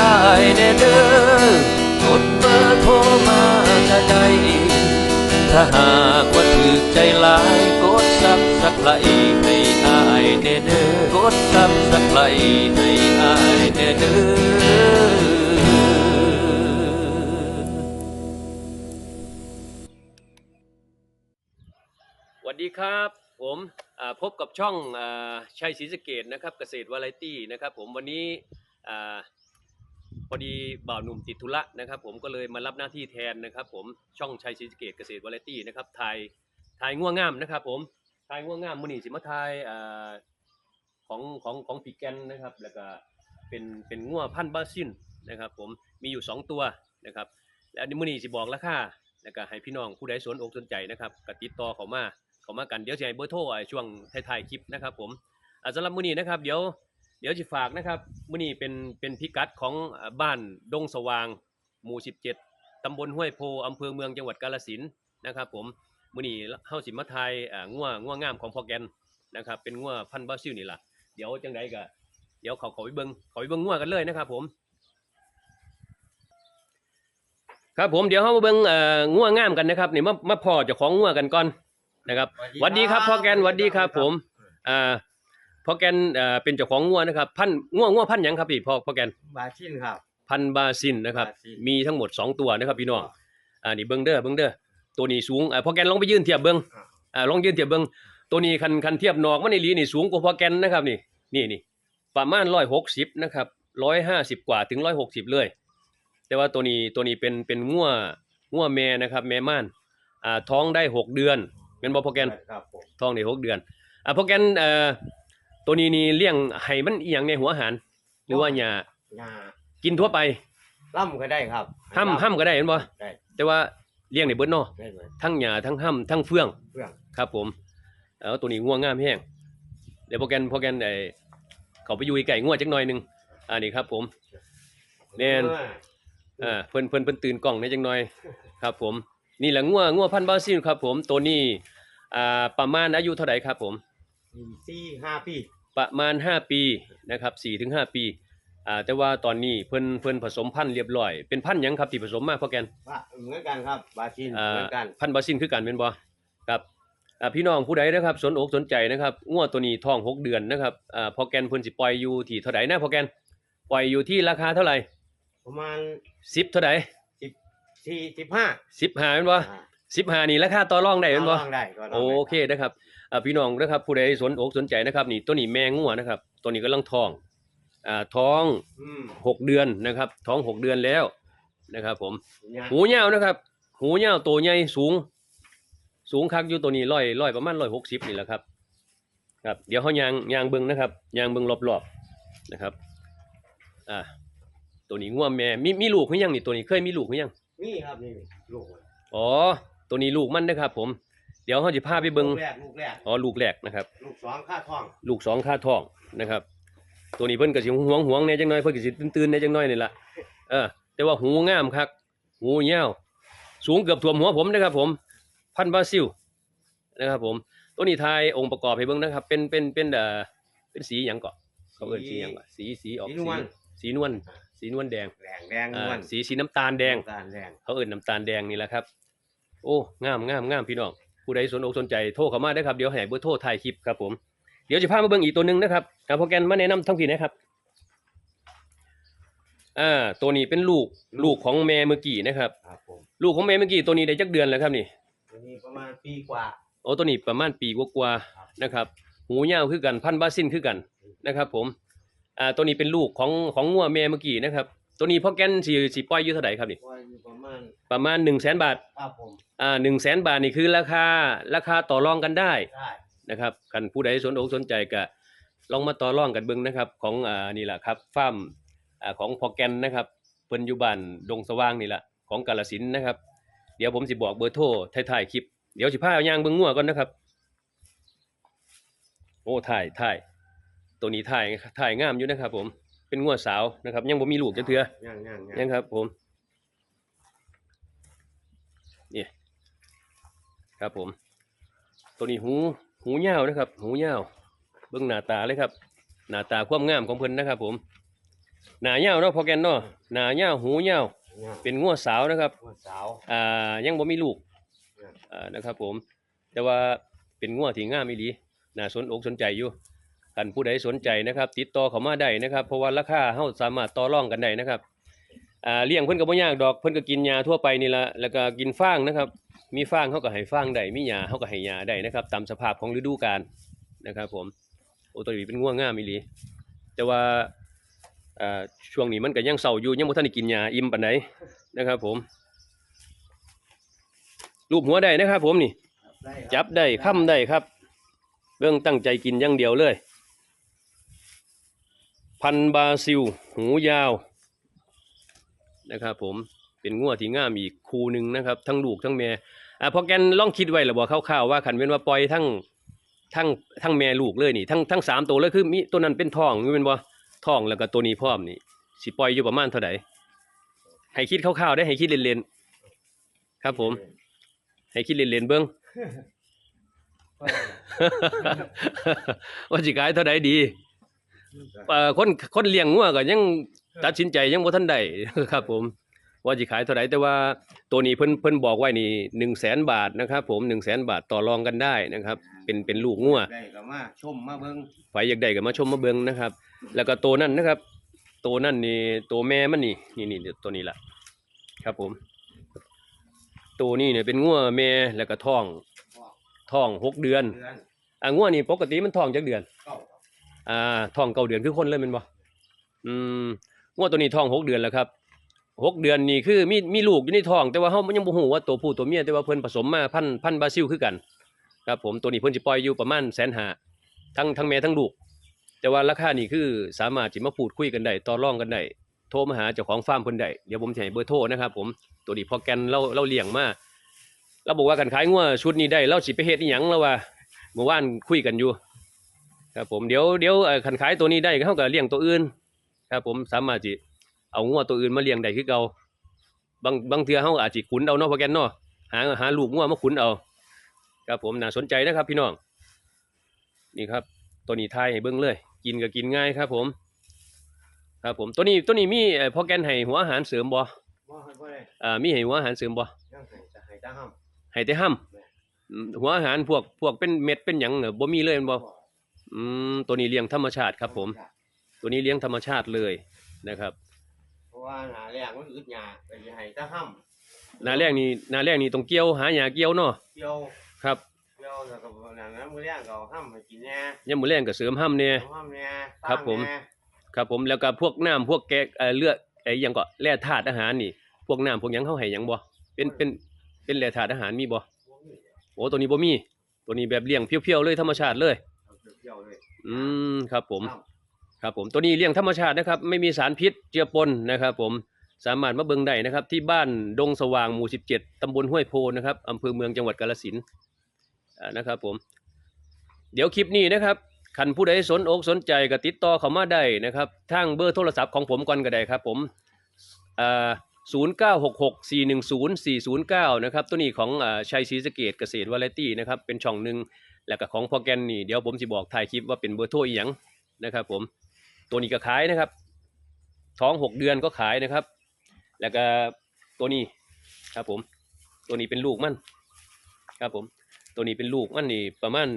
อายแน่เด้อกดเบอร์โทรมาก็ได้ถ้าหากว่าถือใจหลายกดซับสักไหลให้อายแน่เด้อกดซับสักไหลให้อายแน่เด้อสวัสดีครับ ผมพบกับช่องอชัยศรีสเกดนะครับเกษตรวาไรตี้นะครับ ผมวันนี้ พอดีบ่าวหนุ่มติดธุระนะครับ ผมก็เลยมารับหน้าที่แทนนะครับ ผมช่องชัยศรีสะเกดเกษตรวาไรตี้นะครับถ่ายถ่ายง่วงงามนะครับ ผมถ่ายง่วงงามมือนี่สิมาถ่ายอ่าของของของปีแกนนะครับ แล้วก็เป็นเป็นง่วพันธุ์บาซินนะครับ ผมมีอยู่สองตัวนะครับ แล้วนี่มือนี่สิบอกราคาแล้วก็ให้พี่น้องผู้ใดสนอกสนใจนะครับก็ติดต่อเขามาเขามากันเดี๋ยวจะให้เบอร์โทรไอ้ช่วงท้ายๆคลิปนะครับ ผมสำหรับมื้อนี้นะครับ เดี๋ยว เดี๋ยวจะฝากนะครับมื้อนี้เป็นเป็นพิกัดของอ่าบ้านดงสว่าง หมู่ 17ตำบลห้วยโพอำเภอเมืองจังหวัดกาฬสินธุ์นะครับ ผมมื้อนี้เฮาสิมาทายอ่างัวงัวงามของพ่อแกนนะครับ เป็นงัวพันธุ์บราซิลนี่ล่ะเดี๋ยวจังไดก็เดี๋ยวเขาเขาไปเบิ่งเขาไปเบิ่งงัวกันเลยนะครับ ผม ครับผมเดี๋ยวเฮามาเบิ่งเอ่องัวงามกันนะครับนี่มามาพ่อเจ้าของงัวกันก่อนนะครับสวัสดีครับพ่อแกนสวัสดีครับ ผมอ่าพ่ อแกนเอ่อเป็นเจ้าของงัวนะครับ พันธุ์งัวงัวพันธุ์หยังครับพี่พ่อพ่อแกนบาชินครับ พันธุ์บาซินนะครับ บาซิน มีทั้งหมดสองตัวนะครับพี่น้องอ่านี่เบิ้งเด้อเบิ้งเด้อตัวนี้สูงอ่าพ่อแกนลองไปยืนเทียบเบิ้งอ่าลองยืนเทียบเบิ้งตัวนี้คันคันเทียบนอกมันในลีนี่สูงกว่าพ่อแกนนะครับนี่นี่นี่ประมาณร้อยหกสิบนะครับร้อยห้าสิบกว่าถึงร้อยหกสิบเลย แต่ว่าตัวนี้ตัวนี้เป็นเป็นงัวงัวแม่นะครับแม่ม่านอ่าท้องได้หกเดือนเป็นบ่พ่อแกน ครับผมท้องได้หกเดือน อะโปรแกรมเอ่อ ตัวนี้นี่เลี้ยงให้มันอีหยังในหัวอาหาร หรือว่าหญ้าหญ้ากินทั่วไปล่ำก็ได้ครับห้ำห้ำก็ได้เห็นบ่ได้แต่ว่าเลี้ยงในเบิดเนาะได้เลย ทั้งหญ้าทั้งห้ำทั้งเฟืองเพื่อนครับผมเอาตัวนี้ง่วงงามแห้งเดี๋ยวโปรแกรมโปรแกรมไอ้เขาไปอยู่ไก่ง่วงจักหน่อยหนึงอันนี้ครับ ผมแม่นอ่าเพิ่นเพิ่นเพิ่นตื่นกล้องในจังหน่อยครับ ผม นี่แหละง่วงง่วงพันธุ์บราซิลครับ ผมตัวนี้อ่าประมาณอายุเท่าไหร่ครับ ผม สี่ห้าปีประมาณ 5 ปีนะครับ4ถึง5ปีอ่าแต่ว่าตอนนี้เพิ่นเพิ่นผสมพันธุ์เรียบร้อย เป็นพันธุ์หยังครับที่ผสมมาพ่อแกนว่าเหมือนกันครับบาชินอ่าเหมือนกันพันธุ์บาซินคือกันเป็นบ่ครับอ่าพี่น้องผู้ใดนะครับสนอกสนใจนะครับงวดตัวนี้ท้อง 6 เดือนนะครับอ่าพ่อแกนเพิ่นสิปล่อยอยู่ที่เท่าไหร่นะพ่อแกนปล่อยอยู่ที่ราคาเท่าไหร่ประมาณ10เท่าไหร่สี่สิบห้า15เป็นบ่15นี่ราคาต่อรองได้เป็นบ่ ได้ก็ลโองได้เคนะครับ อ่าพี่น้องนะครับผู้ใดสนอกสนใจนะครับ นี่ตัวนี้แมงงัวนะครับ ตัวนี้กำลังท้องอ่าท้องอืมหกเดือนนะครับ ท้องหกเดือนแล้วนะครับ ผมหญ้าหูยาวนะครับ หูยาวตัวใหญ่สูง สูงคักอยู่ตัวนี้ร้อยร้อยประมาณร้อยหกสิบนี่แหละครับครับ เดี๋ยวเขายางยางเบิงนะครับยางเบิงรอบๆนะครับ อ่าตัวนี้ง่วแม่มีมีลูกหรือยังนี่ตัวนี้เคยมีลูกหรือยังนี่ครับนี่ลูกมันอ๋อตัวนี้ลูกมันนะครับ ผมเดี๋ยวเขาจะพาไปเบิงลูกแรกลูกแรกอ๋อลูกแรกนะครับ ลูกสองค่าท้องลูกสองค่าท้องนะครับ ตัวนี้เพิ่นก็สิห่วงห่วงๆแหน่จังน้อยเพิ่นก็สิตื่นๆแหน่จังน้อยนี่ล่ะเออแต่ว่าหูงามคักหูยาวสูงเกือบท่วมหัวผมนะครับ ผม พันธุ์บราซิลนะครับ ผม ตัวนี้ทายองค์ประกอบให้เบิ่งนะครับ เป็นเป็นเป็นเอ่อเป็นสีหยังเกาะเขาเอิ้นสีหยังเกาะสีสีออกสีสีนวลสีนวลสีนวลแดงแดงแดงนอ่าวลสีสีน้ำตาลแดงน้ำตาลแดงเขาเอิ้นน้ำตาลแดงนี่แหละครับ โอ้งามงามงามพี่น้อง ผู้ใดสนอกสนใจโทรเข้ามาได้อครับเดี๋ยวให้เบอร์โทรถ่ายคลิปครับผมเดี๋ยวจะพามาเบิ่งอีกตัวหนึงนะครับเอาโปรแกรมมาแนะนำทั้งทีนะครับอ่าตัวนี้เป็นลูกลูกของแม่เมื่อกี้นะครับครับผมลูกของแม่เมื่อกี้ตัวนี้ได้จักเดือนแล้วครับนี่อันนี้ประมาณปีกว่า โอ้ตัวนี้ประมาณปีกว่าครับๆนะครับ หูยาวคือกันพันธุ์บาซินคือกันนะครับ ผมอ่าตัวนี้เป็นลูกของของงัวแม่เมื่อกี้นะครับ ตัวนี้พ่อแกนสีสีปล่อยอยู่เท่าไหร่ครับนี่ ว่าอยู่ประมาณประมาณหนึ่งแสนบาท ครับผมอ่าหนึ่งแสนบาทนี่คือราคาราคาต่อรองกันได้ได้นะครับคันผู้ใดสนอกสนใจก็ลองมาต่อรองกันเบิ่งนะครับ ของอ่านี่แหละครับฟาร์มอ่าของพอแกนนะครับเพิ่นอยู่บ้านดงสว่างนี่แหละของกาฬสินธุ์นะครับ เดี๋ยวผมสิบอกเบอร์โทรท้ายๆคลิป เดี๋ยวสิพาเอายางเบิ่งงัวก่อนนะครับ โอ้ถ่ายถ่ายตัวนี้ถ่ายถ่ายงามอยู่นะครับผม เป็นงัวสาวนะครับ ยังบ่มีลูกจักเทื่อย่างย่างยังครับ ผมนี่ครับผม ตัวนี้หูหูยาวนะครับ หูยาวเบื้องหน้าตาเลยครับ หน้าตาความงามของเพิ่นนะครับ ผมหน้าเหย้าเนาะพอแกนเนาะหน้าเหย้าหูเหย้าเนี่ยเป็นงัวสาวนะครับหัวสาว อ่ายังบ่มีลูกครับอ่านะครับผม แต่ว่าเป็นงัวที่งามอีหลีน่าสนอกสนใจอยู่ ท่านผู้ใดสนใจนะครับ ติดต่อเขามาได้นะครับ เพราะว่าราคาเฮาสามารถต่อรองกันได้นะครับอ่าเลี้ยงเพิ่นก็บ่ยากดอกเพิ่นก็กินหญ้าทั่วไปนี่ละแล้วก็กินฟางนะครับ มีฟางเฮาก็ให้ฟางได้มีหญ้าเฮาก็ให้หญ้าได้นะครับ ตามสภาพของฤดูกาลนะครับ ผมโอตัวนี้เป็นงัวงง่ามอีหลีแต่ว่าอ่าช่วงนี้มันก็ยังเศร้าอยู่ยังบ่ทันได้กินหญ้าอิ่มปานใดนะครับ ผมรูปหัวได้นะครับ ผมนี่ จับได้ค้ำได้ครับ เรื่องตั้งใจกินอย่างเดียวเลย พันธุ์บราซิล หูยาวนะครับผมเป็นงัวที่ง่ามอีกคูหนึ่งนะครับ ทั้งลูกทั้งแม่อ่าพอแกนลองคิดไว้หรือบ่คร่าวๆว่าขันเป็นว่าปล่อยทั้งทั้งทั้งแม่ลูกเลยนี่ทั้งทั้งสามตัวเลยคือมีตัวนั้นเป็นทองมีเป็นบ่ทองแล้วก็ตัวนี้พร้อมนี่สิปล่อยอยู่ประมาณเท่าไหร่ให้คิดคร่าวๆได้ให้คิดเล่นๆครับ ผม ให้คิดเล่นๆเบิ้งว่าสิขายเท่าใดดี เอ่อคนคนเลี้ยงงัวก็ยังตัดสินใจยังบ่ทันได้ ครับ ผม ว่าสิขายเท่าใดแต่ว่าตัวนี้เพิ่นเพิ่นบอกไว้นี่100,000บาทนะครับ ผม100,000บาทต่อรองกันได้นะครับ เป็นเป็นลูกงัวได้ก็มาชมมาเบิ่งไผอยากได้ก็มาชมมาเบิ่งนะครับ แล้วก็ตัวนั้นนะครับ ตัวนั้นนี่ตัวแม่มันนี่นี่นี่ตัวนี้ล่ะ ครับผม ตัวนี้เนี่ยเป็นงัวแม่แล้วก็ท้องท้องหกเดือนเดือนอะงัวนี่ปกติมันท้องจักเดือนเก้า อ่าท้องเก้าเดือนคือคนเลยแมันบ่อืมงัวตัวนี้ท้องหกเดือนแล้วครับหกเดือนนี่คือมีมีลูกอยู่ในท้อง แต่ว่าเฮายังบ่ฮู้ว่าตัวผู้ตัวเมียแต่ว่าเพิ่นผสมมาพันพันบราซิลคือกัน ครับผมตัวนี้เพิ่นสิปล่อยอยู่ประมาณแสนหาทั้งทั้งแม่ทั้งลูก แต่ว่าราคานี่คือสามารถสิมาพูดคุยกันได้ต่อรองกันได้โทรมาหาเจ้าของฟาร์มเพิ่นได้เดี๋ยวผมสิให้เบอร์โทรนะครับผมตัวนี้พอแกนเราเราเลี้ยงมาเราบอกว่ากันขายงัวชุดนี้ได้เราสิไปเฮ็ดอีหยังแล้วว่าเมื่อวานคุยกันอยู่ ครับผมเดี๋ยวเดี๋ยวเอ่อคันขายตัวนี้ได้เขาก็เลี้ยงตัวอื่น ครับผมสามารถจิเอางัวตัวอื่นมาเลี้ยงได้คือเก่าบางบางเทื่อเขาอาจจิขุนเอาเนาะพอแกนเนาะหาหาลูกงัวมาขุนเอา ครับผมน่าสนใจนะครับ พี่น้องนี่ครับ ตัวนี้ทายให้เบิ้งเลย กินก็กินง่ายครับ ผม ครับผมตัวนี้ตัวนี้มีเอ่อพอแกนให้หัวอาหารเสริมบ่บ่ให้บ่ได้อ่ามีให้หัวอาหารเสริมบ่ยังให้จะให้ตาห้ำให้แต่ห้ำอืมหัวอาหารพวกพวกเป็นเม็ดเป็นหยังเนอะบ่มีเลยแม่นบ่ อืมตัวนี้เลี้ยงธรรมชาติครับ ผม ตัวนี้เลี้ยงธรรมชาติเลยนะครับเพราะว่าหนาแรงมันอึดหยาไปสิให้ตาห้หนาแรกนี่หนาแรกนี่ต้องเกี่ยวหาหญ้าเกี่ยวเนาะำเกี่ยวครับเกี่ยวแล้วก็หนังนั้นมื้อแรงก็เอาห้ำให้กินแหน่ยามมื้อแรงก็เสริมห้ำแน่เอาห้ำแหน่ครับผมตั้งแหน่ครับผมแล้วก็พวกน้ำพวกแกงเอ่อเลือดไอ้หยังก็แร่ธาตุอาหารนี่ พวกน้ำพวกหยังเขาให้หยังบ่เป็นเป็นเป็นแร่ธาตุอาหารมีบ่บ่มีโอ้ตัวนี้บ่มี ตัวนี้แบบเลี้ยงเพียวๆเลยธรรมชาติเลย เอาเกี่ยวเลยอืมครับผมห้ำครับผมตัวนี้เลี้ยงธรรมชาตินะครับ ไม่มีสารพิษเจือปนนะครับ ผมสามารถมาเบิ่งได้นะครับ ที่บ้านดงสว่างหมู่ 17 ตำบลห้วยโพนะครับอำเภอเมืองจังหวัดกาฬสินธุ์อ่านะครับ ผม เดี๋ยวคลิปนี้นะครับคันผู้ใดสนอกสนใจก็ติดต่อเข้ามาได้นะครับทางเบอร์โทรศัพท์ของผมก่อนก็ได้ครับผมอ่า0966410409 นะครับ ตัวนี้ของอ่าชัยศรีสะเกดเกษตรวาไรตี้นะครับ เป็นช่องหนึ่ง แล้วก็ของพอแกนนี่เดี๋ยวผมสิบอกถ่ายคลิปว่าเป็นเบอร์โทรอีหยังนะครับ ผมตัวนี้ก็ขายนะครับ ท้องหกเดือนก็ขายนะครับ แล้วก็ตัวนี้ครับผม ตัวนี้เป็นลูกมันครับผม ตัวนี้เป็นลูกมันนี่ประมาณ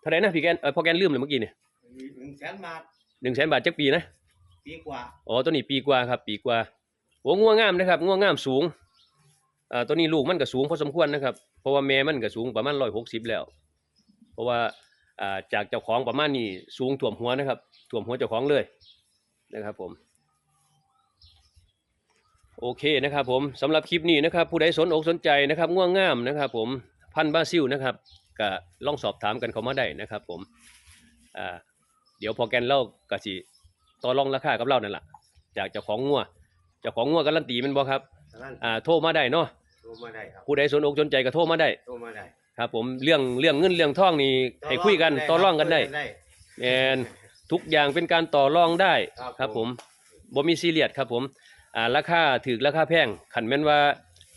เท่าไหร่นะพี่แกนเออพอแกนลืมเลยเมื่อกี้เนี่ยมีถึงแสนบาทหนึ่งแสนบาทจักปีนะปีกว่าอ๋อตัวนี้ปีกว่าครับ ปีกว่าโอ้งัวงามนะครับงัวงามสูงอ่าตัวนี้ลูกมันก็สูงพอสมควรนะครับเพราะว่าแม่มันก็สูงประมาณร้อยหกสิบแล้วเพ ราะว่าอ่าจากเจ้าของประมาณนี้สูงท่วมหัวนะครับท่วมหัวเจ้าของเลยนะครับผมโอเคนะครับผมสำหรับคลิปนี้นะครับ ผู้ใดสนอกสนใจนะครับง่วงงามนะครับผมพันธุ์บราซิลนะครับก็ลองสอบถามกันเข้ามาได้นะครับ ผมอ่าเดี๋ยวพอแกนเล่ากะสิต่อรองราคากับเรานั่นแหละจากเจ้าของงัวเจ้าของงัวการันตีแมันบ่ครับฉะนั้นอ่าโทรมาได้เนาะโทรมาได้ครับผู้ใดสนอกสนใจก็โทรมาได้โทรมาได้ ครับ ผมเรื่องเรื่องเงินเรื่องทองนี่ให้คุยกันต่อรองกันได้ได้แมนทุกอย่างเป็นการต่อรองได้ครับครับผผมมบ่มีซีเรียสครับผมอ่าราคาถือราคาแพงขันแม่นว่า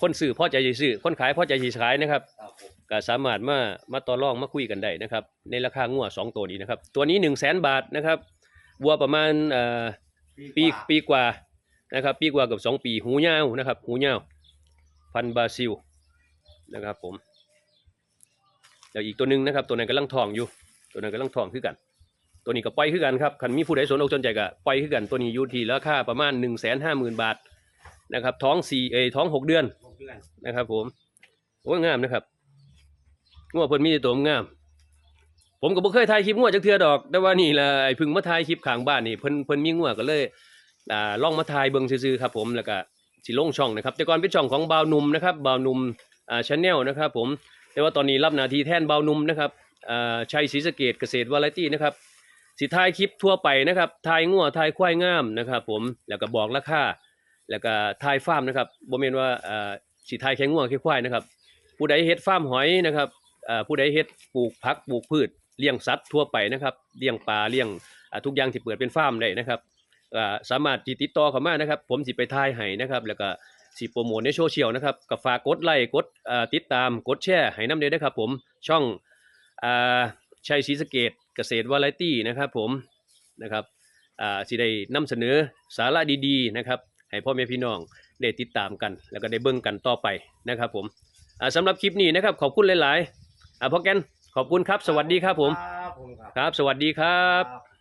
คนซื้อพอใจสิซื้อคนขายพอใจสิขายนะครับครับผมก็สามารถมามาต่อรองมาคุยกันได้นะครับ ในราคางัวสองตัวนี้นะครับ ตัวนี้1 0 0 0 0แบาทนะครับวัวประมาณเอ่อปีกว่าปีกว่านะครับ ปีกว่ากับสองปีหูยาวนะครับ หูยาวพันธุ์บราซิลนะครับผม แล้วอีกตัวหนึ่งนะครับ ตัวนั้นกำลังทองอยู่ ตัวนั้นกำลังทองคือกัน ตัวนี้ก็ปล่อยคือกันครับคันมีผู้ใดสนอกสนใจก็ปล่อยคือกันตัวนี้อยู่ที่ราคาประมาณ1นึ่งแสนห้าหมื่นบาทนะครับ ท้องสี่เอท้องหกเดือนนะครับ ผมโอ้งามนะครับงัวเพิ่นมีแต่ตัวงาม ผมก็บ่เคยถ่ายคลิปงัวจักเทื่อดอก แต่ว่านี่ละไอ้พึ่งมาถ่ายคลิปข้างบ้านนี่เพิ่นเพิ่นมีงัวก็เลยอ่าลองมาถ่ายเบิ่งซื่อๆครับ ผมแล้วก็สิลงช่องนะครับ แต่ก่อนเป็นช่องของบ่าวหนุ่มนะครับบ่าวหนุ่มอ่าชาแนลนะครับ ผม แต่ว่าตอนนี้รับหน้าที่แทนเบาหนุ่มนะครับชัยศรีสะเกดเกษตรวาไรตี้นะครับสิถ่ายคลิปทั่วไปนะครับถ่ายงัวถ่ายควายงามนะครับ ผมแล้วก็บอกราคาแล้วก็ถ่ายฟาร์มนะครับบ่แม่นว่าสิถ่ายแค่งัวแค่ควายนะครับ ผู้ใดเฮ็ดฟาร์มหอยนะครับผู้ใดเฮ็ดปลูกผักปลูกพืชเลี้ยงสัตว์ทั่วไปนะครับเลี้ยงปลาเลี้ยงทุกอย่างที่เปิดเป็นฟาร์มได้นะครับสามารถติดต่อเข้ามานะครับ ผมสิไปถ่ายให้นะครับ แล้วก็ สิโปรโมทในโซเชียลนะครับก็ฝากกดไลค์กดอ่าติดตามกดแชร์ให้นำเด้อนะครับผมช่องอ่าชัยศรีสะเกดเกษตรวาไรตี้นะครับผมนะครับอ่าสิได้นำเสนอสาระดีๆนะครับให้พ่อแม่พี่น้องได้ติดตามกัน แล้วก็ได้เบิ่งกันต่อไปนะครับผมอ่าสำหรับคลิปนี้นะครับขอบคุณหลายๆอ่าพ่อแกนขอบคุณครับ สวัสดีครับผม ครับผมครับครับสวัสดีครับครับ